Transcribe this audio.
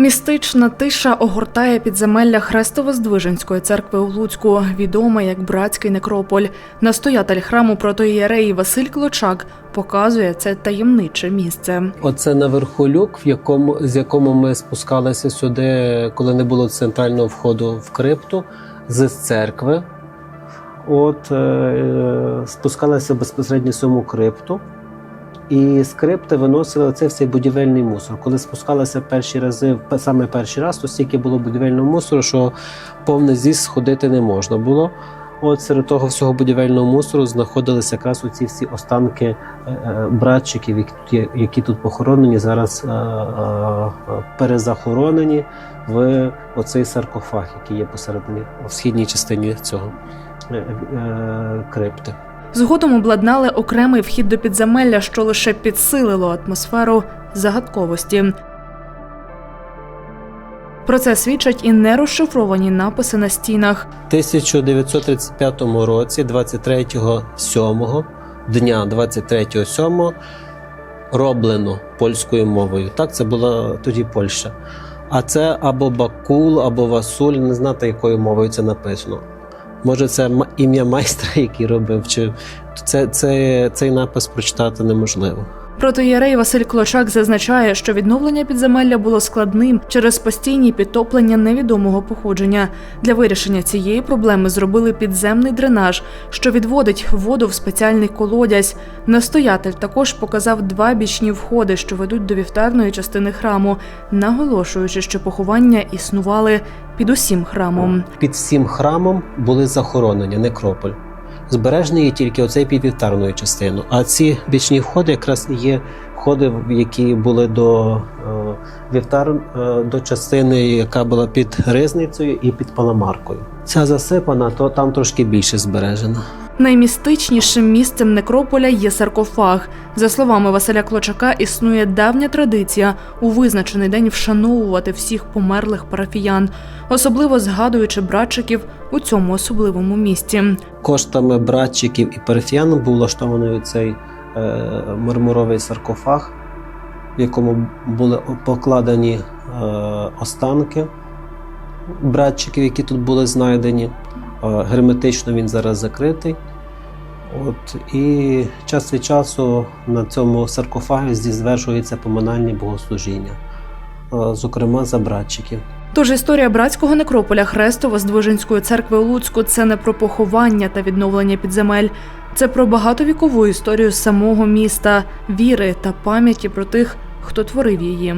Містична тиша огортає підземелля Хрестово-Здвиженської церкви у Луцьку, відома як братський некрополь. Настоятель храму протоієреї Василь Клочак показує це таємниче місце. Оце наверху люк, в якому з якому ми спускалися сюди, коли не було центрального входу в крипту з церкви. От е, е, спускалися безпосередньо в саму крипту. І з крипти виносили оцей всей будівельний мусор. Коли спускалися перші рази, саме перший раз, то стільки було будівельного мусору, що повне зіс сходити не можна було. От серед того всього будівельного мусору знаходилися якраз оці всі останки е, е, братчиків, які тут, похоронені, зараз е, перезахоронені в оцей саркофаг, який є посередині в східній частині цього крипти. Згодом обладнали окремий вхід до підземелля, що лише підсилило атмосферу загадковості. Про це свідчать і нерозшифровані написи на стінах. 1935 році, 23.07, дня 23.07, роблено польською мовою. Так, це була тоді Польща. А це або Бакул, або Васуль, не знати, якою мовою це написано. Може, це ім'я майстра, який робив, чи це, це, цей напис прочитати неможливо. Протоєрей Василь Клочак зазначає, що відновлення підземелля було складним через постійні підтоплення невідомого походження. Для вирішення цієї проблеми зробили підземний дренаж, що відводить воду в спеціальний колодязь. Настоятель також показав два бічні входи, що ведуть до вівтарної частини храму, наголошуючи, що поховання існували під усім храмом. Під всім храмом були захоронені некрополь. Збережений є тільки оцей під вівтарною частину. А ці бічні входи якраз є входи, які були до е, вівтар, е, до частини, яка була під ризницею і під паламаркою. Ця засипана, то там трошки більше збережена. Наймістичнішим місцем некрополя є саркофаг. За словами Василя Клочака, існує давня традиція у визначений день вшановувати всіх померлих парафіян, особливо згадуючи братчиків у цьому особливому місці. Коштами братчиків і парафіян був влаштований цей е, мармуровий саркофаг, в якому були покладені е, останки братчиків, які тут були знайдені. Е, герметично він зараз закритий. От, і час від часу на цьому саркофагі здесь звершується поминальні богослужіння, е, зокрема за братчиків. Тож історія братського некрополя Хрестово-Здвиженської церкви у Луцьку це не про поховання та відновлення підземель, це про багатовікову історію самого міста, віри та пам'яті про тих, хто творив її.